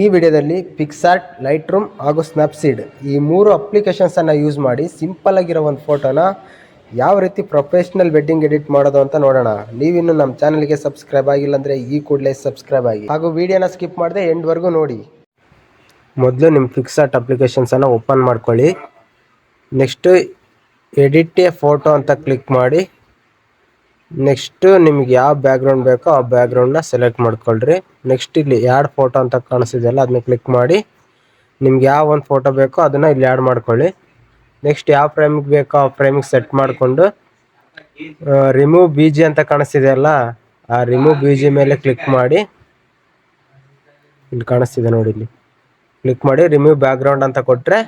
ಈ ವಿಡಿಯೋದಲ್ಲಿ PicsArt Lightroom ಹಾಗೂ ಸ್ನ್ಯಾಪ್ಸೀಡ್ ಈ ಮೂರು ಅಪ್ಲಿಕೇಶನ್ಸನ್ನು ಯೂಸ್ ಮಾಡಿ ಸಿಂಪಲ್ ಆಗಿರೋ ಒಂದು ಫೋಟೋನ ಯಾವ ರೀತಿ ಪ್ರೊಫೆಷ್ನಲ್ ವೆಡ್ಡಿಂಗ್ ಎಡಿಟ್ ಮಾಡೋದು ಅಂತ ನೋಡೋಣ. ನೀವಿನ್ನು ನಮ್ಮ ಚಾನಲ್ಗೆ ಸಬ್ಸ್ಕ್ರೈಬ್ ಆಗಿಲ್ಲ ಅಂದರೆ ಈ ಕೂಡಲೇ ಸಬ್ಸ್ಕ್ರೈಬ್ ಆಗಿ. ಹಾಗೂ ವಿಡಿಯೋನ ಸ್ಕಿಪ್ ಮಾಡದೆ ಎಂಡ್ವರೆಗೂ ನೋಡಿ. ಮೊದಲು ನಿಮ್ಮ ಪಿಕ್ಸಾರ್ಟ್ ಅಪ್ಲಿಕೇಶನ್ಸನ್ನು ಓಪನ್ ಮಾಡ್ಕೊಳ್ಳಿ. ನೆಕ್ಸ್ಟು ಎಡಿಟ್ ಎ ಫೋಟೋ ಅಂತ ಕ್ಲಿಕ್ ಮಾಡಿ. ನೆಕ್ಸ್ಟು ನಿಮ್ಗೆ ಯಾವ ಬ್ಯಾಕ್ಗ್ರೌಂಡ್ ಬೇಕೋ ಆ ಬ್ಯಾಕ್ಗ್ರೌಂಡ್ನ ಸೆಲೆಕ್ಟ್ ಮಾಡ್ಕೊಳ್ರಿ. ನೆಕ್ಸ್ಟ್ ಇಲ್ಲಿ ಎರಡು ಫೋಟೋ ಅಂತ ಕಾಣಿಸಿದೆಯಲ್ಲ ಅದನ್ನ ಕ್ಲಿಕ್ ಮಾಡಿ. ನಿಮ್ಗೆ ಯಾವ ಒಂದು ಫೋಟೋ ಬೇಕೋ ಅದನ್ನು ಇಲ್ಲಿ ಆ್ಯಡ್ ಮಾಡ್ಕೊಳ್ಳಿ. ನೆಕ್ಸ್ಟ್ ಯಾವ ಫ್ರೇಮಿಗೆ ಬೇಕೋ ಆ ಫ್ರೇಮಿಗೆ ಸೆಟ್ ಮಾಡಿಕೊಂಡು ರಿಮೂವ್ ಬಿ ಜಿ ಅಂತ ಕಾಣಿಸ್ತಿದೆಯಲ್ಲ, ಆ ರಿಮೂವ್ ಬಿ ಜಿ ಮೇಲೆ ಕ್ಲಿಕ್ ಮಾಡಿ. ಇಲ್ಲಿ ಕಾಣಿಸ್ತಿದೆ ನೋಡಿ ಇಲ್ಲಿ. ಕ್ಲಿಕ್ ಮಾಡಿ ರಿಮೂವ್ ಬ್ಯಾಕ್ಗ್ರೌಂಡ್ ಅಂತ ಕೊಟ್ಟರೆ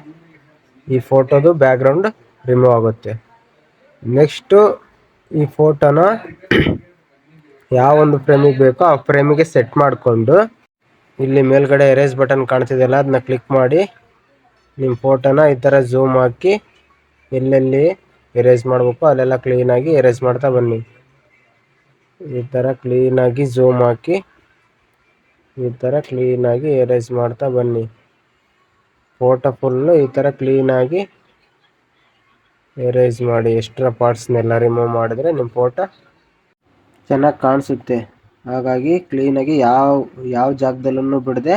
ಈ ಫೋಟೋದು ಬ್ಯಾಕ್ಗ್ರೌಂಡ್ ರಿಮೂವ್ ಆಗುತ್ತೆ. ನೆಕ್ಸ್ಟು ಈ ಫೋಟೋನ ಯಾವ ಒಂದು ಫ್ರೇಮಿಗೆ ಬೇಕೋ ಆ ಫ್ರೇಮಿಗೆ ಸೆಟ್ ಮಾಡಿಕೊಂಡು ಇಲ್ಲಿ ಮೇಲ್ಗಡೆ ಎರೇಸ್ ಬಟನ್ ಕಾಣ್ತಿದೆಯಲ್ಲ ಅದನ್ನ ಕ್ಲಿಕ್ ಮಾಡಿ ನಿಮ್ಮ ಫೋಟೋನ ಈ ಥರ ಝೂಮ್ ಹಾಕಿ ಎಲ್ಲೆಲ್ಲಿ ಎರೇಸ್ ಮಾಡಬೇಕು ಅಲ್ಲೆಲ್ಲ ಕ್ಲೀನಾಗಿ ಎರೇಸ್ ಮಾಡ್ತಾ ಬನ್ನಿ. ಈ ಥರ ಕ್ಲೀನಾಗಿ ಝೂಮ್ ಹಾಕಿ ಈ ಥರ ಕ್ಲೀನಾಗಿ ಎರೇಸ್ ಮಾಡ್ತಾ ಬನ್ನಿ. ಫೋಟೋ ಫುಲ್ಲು ಈ ಥರ ಕ್ಲೀನಾಗಿ ಎರೇಸ್ ಮಾಡಿ ಎಕ್ಸ್ಟ್ರಾ ಪಾರ್ಟ್ಸ್ನೆಲ್ಲ ರಿಮೂವ್ ಮಾಡಿದ್ರೆ ನಿಮ್ಮ ಫೋಟೋ ಚೆನ್ನಾಗಿ ಕಾಣಿಸುತ್ತೆ. ಹಾಗಾಗಿ ಕ್ಲೀನಾಗಿ ಯಾವ ಯಾವ ಜಾಗದಲ್ಲೂ ಬಿಡದೆ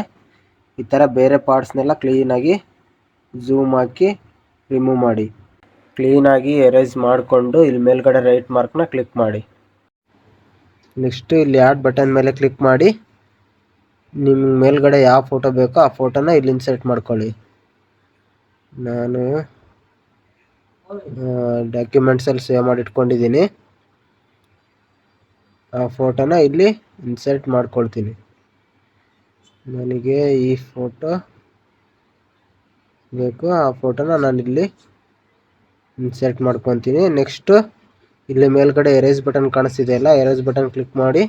ಈ ಥರ ಬೇರೆ ಪಾರ್ಟ್ಸ್ನೆಲ್ಲ ಕ್ಲೀನಾಗಿ ಝೂಮ್ ಹಾಕಿ ರಿಮೂವ್ ಮಾಡಿ. ಕ್ಲೀನಾಗಿ ಎರೇಸ್ ಮಾಡಿಕೊಂಡು ಇಲ್ಲಿ ಮೇಲ್ಗಡೆ ರೈಟ್ ಮಾರ್ಕ್ನ ಕ್ಲಿಕ್ ಮಾಡಿ. ನೆಕ್ಸ್ಟು ಇಲ್ಲಿ ಆ್ಯಡ್ ಬಟನ್ ಮೇಲೆ ಕ್ಲಿಕ್ ಮಾಡಿ. ನಿಮ್ಮ ಮೇಲ್ಗಡೆ ಯಾವ ಫೋಟೋ ಬೇಕೋ ಆ ಫೋಟೋನ ಇಲ್ಲಿ ಇನ್ಸರ್ಟ್ ಮಾಡ್ಕೊಳ್ಳಿ. ನಾನು ಡಾಕ್ಯುಮೆಂಟ್ಸಲ್ಲಿ ಸೇವ್ ಮಾಡಿ ಇಟ್ಕೊಂಡಿದ್ದೀನಿ. ಆ ಫೋಟೋನ ಇಲ್ಲಿ ಇನ್ಸರ್ಟ್ ಮಾಡ್ಕೊಳ್ತೀನಿ. ನನಗೆ ಈ ಫೋಟೋ ಬೇಕು. ಆ ಫೋಟೋನ ನಾನು ಇಲ್ಲಿ ಇನ್ಸರ್ಟ್ ಮಾಡ್ಕೊತೀನಿ ನೆಕ್ಸ್ಟು ಇಲ್ಲಿ ಮೇಲ್ಗಡೆ ಎರೇಸ್ ಬಟನ್ ಕಾಣಿಸ್ತಿದೆಯಲ್ಲ ಎರೇಸ್ ಬಟನ್ ಕ್ಲಿಕ್ ಮಾಡಿ.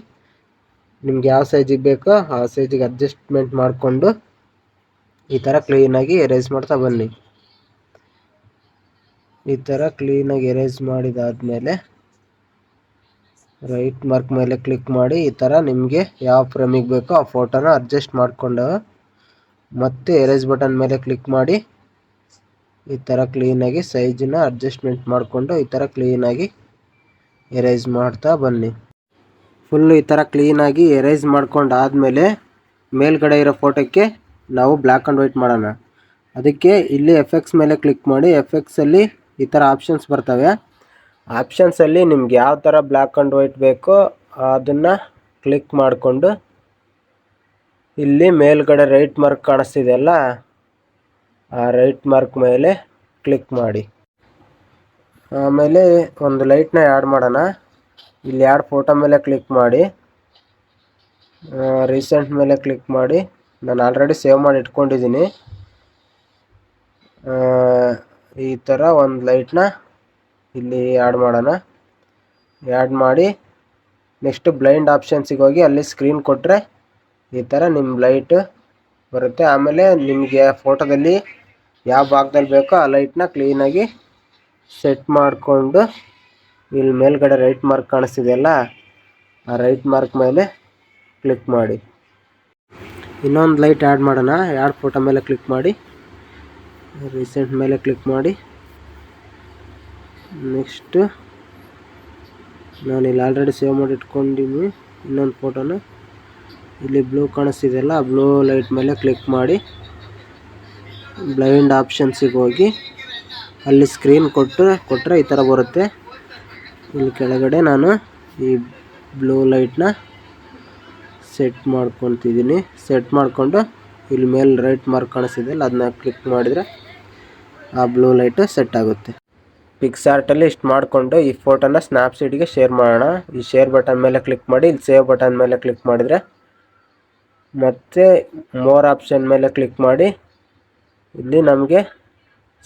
ನಿಮ್ಗೆ ಯಾವ ಸೈಜಿಗೆ ಬೇಕೋ ಆ ಸೈಜಿಗೆ ಅಡ್ಜಸ್ಟ್ಮೆಂಟ್ ಮಾಡಿಕೊಂಡು ಈ ಥರ ಕ್ಲೀನಾಗಿ ಎರೇಸ್ ಮಾಡ್ತಾ ಬನ್ನಿ. ಈ ಥರ ಕ್ಲೀನಾಗಿ ಎರೇಸ್ ಮಾಡಿದಾದಮೇಲೆ ರೈಟ್ ಮಾರ್ಕ್ ಮೇಲೆ ಕ್ಲಿಕ್ ಮಾಡಿ ಈ ಥರ ನಿಮಗೆ ಯಾವ ಫ್ರೇಮಿಗೆ ಬೇಕೋ ಆ ಫೋಟೋನ ಅಡ್ಜಸ್ಟ್ ಮಾಡಿಕೊಂಡು ಮತ್ತೆ ಎರೇಸ್ ಬಟನ್ ಮೇಲೆ ಕ್ಲಿಕ್ ಮಾಡಿ ಈ ಥರ ಕ್ಲೀನಾಗಿ ಸೈಜನ್ನ ಅಡ್ಜಸ್ಟ್ಮೆಂಟ್ ಮಾಡಿಕೊಂಡು ಈ ಥರ ಕ್ಲೀನಾಗಿ ಎರೇಸ್ ಮಾಡ್ತಾ ಬನ್ನಿ. ಫುಲ್ಲು ಈ ಥರ ಕ್ಲೀನಾಗಿ ಎರೇಸ್ ಮಾಡ್ಕೊಂಡು ಆದಮೇಲೆ ಮೇಲ್ಗಡೆ ಇರೋ ಫೋಟೋಕ್ಕೆ ನಾವು ಬ್ಲ್ಯಾಕ್ ಆ್ಯಂಡ್ ವೈಟ್ ಮಾಡೋಣ. ಅದಕ್ಕೆ ಇಲ್ಲಿ ಎಫೆಕ್ಟ್ಸ್ ಮೇಲೆ ಕ್ಲಿಕ್ ಮಾಡಿ ಎಫೆಕ್ಟ್ಸಲ್ಲಿ ಈ ಥರ ಆಪ್ಷನ್ಸ್ ಬರ್ತವೆ. ಆಪ್ಷನ್ಸಲ್ಲಿ ನಿಮ್ಗೆ ಯಾವ ಥರ ಬ್ಲ್ಯಾಕ್ ಆ್ಯಂಡ್ ವೈಟ್ ಬೇಕೋ ಅದನ್ನು ಕ್ಲಿಕ್ ಮಾಡಿಕೊಂಡು ಇಲ್ಲಿ ಮೇಲ್ಗಡೆ ರೈಟ್ ಮಾರ್ಕ್ ಕಾಣಿಸ್ತಿದೆಯಲ್ಲ ಆ ರೈಟ್ ಮಾರ್ಕ್ ಮೇಲೆ ಕ್ಲಿಕ್ ಮಾಡಿ. ಆಮೇಲೆ ಒಂದು ಲೈಟ್ನ ಆ್ಯಡ್ ಮಾಡೋಣ. ಇಲ್ಲಿ ಎರಡು ಫೋಟೋ ಮೇಲೆ ಕ್ಲಿಕ್ ಮಾಡಿ. ರೀಸೆಂಟ್ ಮೇಲೆ ಕ್ಲಿಕ್ ಮಾಡಿ. ನಾನು ಆಲ್ರೆಡಿ ಸೇವ್ ಮಾಡಿ ಇಟ್ಕೊಂಡಿದ್ದೀನಿ. ಈ ಥರ ಒಂದು ಲೈಟ್ನ ಇಲ್ಲಿ ಆ್ಯಡ್ ಮಾಡೋಣ. ಆ್ಯಡ್ ಮಾಡಿ ನೆಕ್ಸ್ಟ್ ಬ್ಲೈಂಡ್ ಆಪ್ಷನ್ಸಿಗೆ ಹೋಗಿ ಅಲ್ಲಿ ಸ್ಕ್ರೀನ್ ಕೊಟ್ಟರೆ ಈ ಥರ ನಿಮ್ಮ ಲೈಟ್ ಬರುತ್ತೆ. ಆಮೇಲೆ ನಿಮಗೆ ಫೋಟೋದಲ್ಲಿ ಯಾವ ಭಾಗದಲ್ಲಿ ಬೇಕೋ ಆ ಲೈಟ್ನ ಕ್ಲೀನಾಗಿ ಸೆಟ್ ಮಾಡಿಕೊಂಡು ಇಲ್ಲಿ ಮೇಲ್ಗಡೆ ರೈಟ್ ಮಾರ್ಕ್ ಕಾಣಿಸ್ತಿದೆಯಲ್ಲ ಆ ರೈಟ್ ಮಾರ್ಕ್ ಮೇಲೆ ಕ್ಲಿಕ್ ಮಾಡಿ. ಇನ್ನೊಂದು ಲೈಟ್ ಆ್ಯಡ್ ಮಾಡೋಣ. ಎರಡು ಫೋಟೋ ಮೇಲೆ ಕ್ಲಿಕ್ ಮಾಡಿ. ರೀಸೆಂಟ್ ಮೇಲೆ ಕ್ಲಿಕ್ ಮಾಡಿ. ನೆಕ್ಸ್ಟು ನಾನು ಇಲ್ಲಿ ಆಲ್ರೆಡಿ ಸೇವ್ ಮಾಡಿ ಇಟ್ಕೊಂಡಿದ್ದೀನಿ ಇನ್ನೊಂದು ಫೋಟೋನ ಇಲ್ಲಿ ಬ್ಲೂ ಕಾಣಿಸ್ತಿದೆಯಲ್ಲ, ಆ ಬ್ಲೂ ಲೈಟ್ ಮೇಲೆ ಕ್ಲಿಕ್ ಮಾಡಿ. ಬ್ಲೈಂಡ್ ಆಪ್ಷನ್ಸಿಗೆ ಹೋಗಿ. ಅಲ್ಲಿ ಸ್ಕ್ರೀನ್ ಕೊಟ್ಟು ಕೊಟ್ಟರೆ ಈ ಥರ ಬರುತ್ತೆ. ಇಲ್ಲಿ ಕೆಳಗಡೆ ನಾನು ಈ ಬ್ಲೂ ಲೈಟ್ನ ಸೆಟ್ ಮಾಡ್ಕೊತಿದ್ದೀನಿ ಸೆಟ್ ಮಾಡಿಕೊಂಡು ಇಲ್ಲಿ ಮೇಲೆ ರೈಟ್ ಮಾರ್ಕ್ ಕಾಣಿಸ್ತಿದೆಯಲ್ಲ ಅದನ್ನ ಕ್ಲಿಕ್ ಮಾಡಿದರೆ ಆ ಬ್ಲೂ ಲೈಟು ಸೆಟ್ ಆಗುತ್ತೆ. ಪಿಕ್ಸಾರ್ಟಲ್ಲಿ ಇಷ್ಟು ಮಾಡಿಕೊಂಡು ಈ ಫೋಟೋನ ಸ್ನ್ಯಾಪ್ಸೀಡ್ಗೆ ಶೇರ್ ಮಾಡೋಣ. ಈ ಶೇರ್ ಬಟನ್ ಮೇಲೆ ಕ್ಲಿಕ್ ಮಾಡಿ, ಇಲ್ಲಿ ಸೇವ್ ಬಟನ್ ಮೇಲೆ ಕ್ಲಿಕ್ ಮಾಡಿದರೆ ಮತ್ತು ಮೋರ್ ಆಪ್ಷನ್ ಮೇಲೆ ಕ್ಲಿಕ್ ಮಾಡಿ, ಇಲ್ಲಿ ನಮಗೆ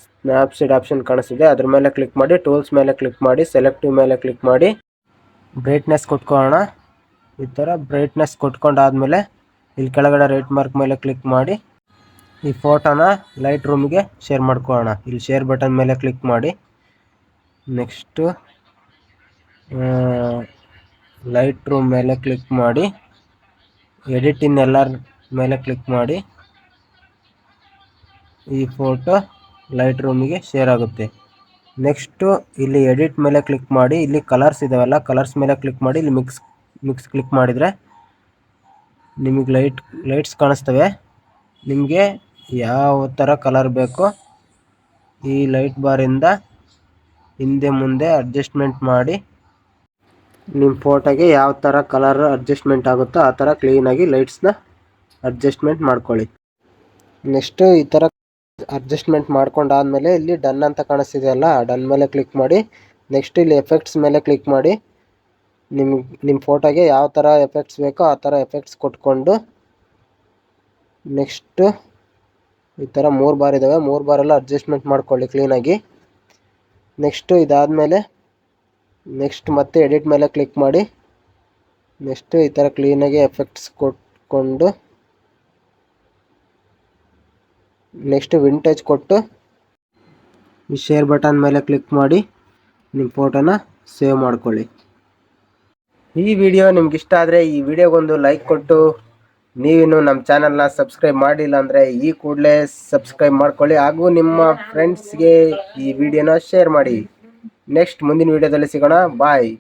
ಸ್ನ್ಯಾಪ್ಸೀಡ್ ಆಪ್ಷನ್ ಕಾಣಿಸ್ತಿದೆ. ಅದ್ರ ಮೇಲೆ ಕ್ಲಿಕ್ ಮಾಡಿ ಟೂಲ್ಸ್ ಮೇಲೆ ಕ್ಲಿಕ್ ಮಾಡಿ ಸೆಲೆಕ್ಟಿವ್ ಮೇಲೆ ಕ್ಲಿಕ್ ಮಾಡಿ ಬ್ರೈಟ್ನೆಸ್ ಕೊಟ್ಕೊಳ್ಳೋಣ. ಈ ಥರ ಬ್ರೈಟ್ನೆಸ್ ಕೊಟ್ಕೊಂಡಾದ್ಮೇಲೆ ಇಲ್ಲಿ ಕೆಳಗಡೆ ರೈಟ್ ಮಾರ್ಕ್ ಮೇಲೆ ಕ್ಲಿಕ್ ಮಾಡಿ ಈ ಫೋಟೋನ ಲೈಟ್ ರೂಮಿಗೆ ಶೇರ್ ಮಾಡ್ಕೊಳ್ಳೋಣ. ಇಲ್ಲಿ ಶೇರ್ ಬಟನ್ ಮೇಲೆ ಕ್ಲಿಕ್ ಮಾಡಿ. ನೆಕ್ಸ್ಟು ಲೈಟ್ ರೂಮ್ ಮೇಲೆ ಕ್ಲಿಕ್ ಮಾಡಿ. ಎಡಿಟ್ ಇನ್ ಎಲ್ಲರ ಮೇಲೆ ಕ್ಲಿಕ್ ಮಾಡಿ. ಈ ಫೋಟೋ ಲೈಟ್ ರೂಮಿಗೆ ಶೇರ್ ಆಗುತ್ತೆ. ನೆಕ್ಸ್ಟು, ಇಲ್ಲಿ ಎಡಿಟ್ ಮೇಲೆ ಕ್ಲಿಕ್ ಮಾಡಿ. ಇಲ್ಲಿ ಕಲರ್ಸ್ ಇದಾವಲ್ಲ, ಕಲರ್ಸ್ ಮೇಲೆ ಕ್ಲಿಕ್ ಮಾಡಿ. ಇಲ್ಲಿ ಮಿಕ್ಸ್ ಮಿಕ್ಸ್ ಕ್ಲಿಕ್ ಮಾಡಿದರೆ ನಿಮಗೆ ಲೈಟ್, ಲೈಟ್ಸ್ ಕಾಣಿಸ್ತವೆ. ನಿಮಗೆ ಯಾವ ಥರ ಕಲರ್ ಬೇಕೋ ಈ ಲೈಟ್ ಬಾರಿಂದ ಹಿಂದೆ ಮುಂದೆ ಅಡ್ಜಸ್ಟ್ಮೆಂಟ್ ಮಾಡಿ ನಿಮ್ಮ ಫೋಟೋಗೆ ಯಾವ ಥರ ಕಲರ್ ಅಡ್ಜಸ್ಟ್ಮೆಂಟ್ ಆಗುತ್ತೋ ಆ ಥರ ಕ್ಲೀನಾಗಿ ಲೈಟ್ಸ್ನ ಅಡ್ಜಸ್ಟ್ಮೆಂಟ್ ಮಾಡ್ಕೊಳ್ಳಿ. ನೆಕ್ಸ್ಟು ಈ ಥರ ಅಡ್ಜಸ್ಟ್ಮೆಂಟ್ ಮಾಡ್ಕೊಂಡಾದಮೇಲೆ ಇಲ್ಲಿ ಡನ್ ಅಂತ ಕಾಣಿಸ್ತಿದೆಯಲ್ಲ ಡನ್ ಮೇಲೆ ಕ್ಲಿಕ್ ಮಾಡಿ ನೆಕ್ಸ್ಟ್ ಇಲ್ಲಿ ಎಫೆಕ್ಟ್ಸ್ ಮೇಲೆ ಕ್ಲಿಕ್ ಮಾಡಿ ನಿಮ್ಗೆ ನಿಮ್ಮ ಫೋಟೋಗೆ ಯಾವ ಥರ ಎಫೆಕ್ಟ್ಸ್ ಬೇಕೋ ಆ ಥರ ಎಫೆಕ್ಟ್ಸ್ ಕೊಟ್ಕೊಂಡು ನೆಕ್ಸ್ಟು ಈ ಥರ ಮೂರು ಬಾರ್ ಇದ್ದಾವೆ ಮೂರು ಬಾರೆಲ್ಲ ಅಡ್ಜಸ್ಟ್ಮೆಂಟ್ ಮಾಡ್ಕೊಳ್ಳಿ ಕ್ಲೀನಾಗಿ ನೆಕ್ಸ್ಟು ಇದಾದಮೇಲೆ ನೆಕ್ಸ್ಟ್ ಮತ್ತೆ ಎಡಿಟ್ ಮೇಲೆ ಕ್ಲಿಕ್ ಮಾಡಿ. ನೆಕ್ಸ್ಟು ಈ ಥರ ಕ್ಲೀನಾಗಿ ಎಫೆಕ್ಟ್ಸ್ ಕೊಟ್ಕೊಂಡು ನೆಕ್ಸ್ಟ್ ವಿಂಟೇಜ್ ಕೊಟ್ಟು ಈ ಶೇರ್ ಬಟನ್ ಮೇಲೆ ಕ್ಲಿಕ್ ಮಾಡಿ ನಿಮ್ಮ ಫೋಟೋನ ಸೇವ್ ಮಾಡ್ಕೊಳ್ಳಿ. ಈ ವಿಡಿಯೋ ನಿಮ್ಗೆ ಇಷ್ಟ ಆದರೆ ಈ ವಿಡಿಯೋಗೊಂದು ಲೈಕ್ ಕೊಟ್ಟು ನೀವಿನ್ನು ನಮ್ಮ ಚಾನಲ್ನ ಸಬ್ಸ್ಕ್ರೈಬ್ ಮಾಡಿಲ್ಲ ಅಂದರೆ ಈ ಕೂಡಲೇ ಸಬ್ಸ್ಕ್ರೈಬ್ ಮಾಡ್ಕೊಳ್ಳಿ ಹಾಗೂ ನಿಮ್ಮ ಫ್ರೆಂಡ್ಸ್ಗೆ ಈ ವಿಡಿಯೋನ ಶೇರ್ ಮಾಡಿ. ನೆಕ್ಸ್ಟ್ ಮುಂದಿನ ವಿಡಿಯೋದಲ್ಲಿ ಸಿಗೋಣ. ಬಾಯ್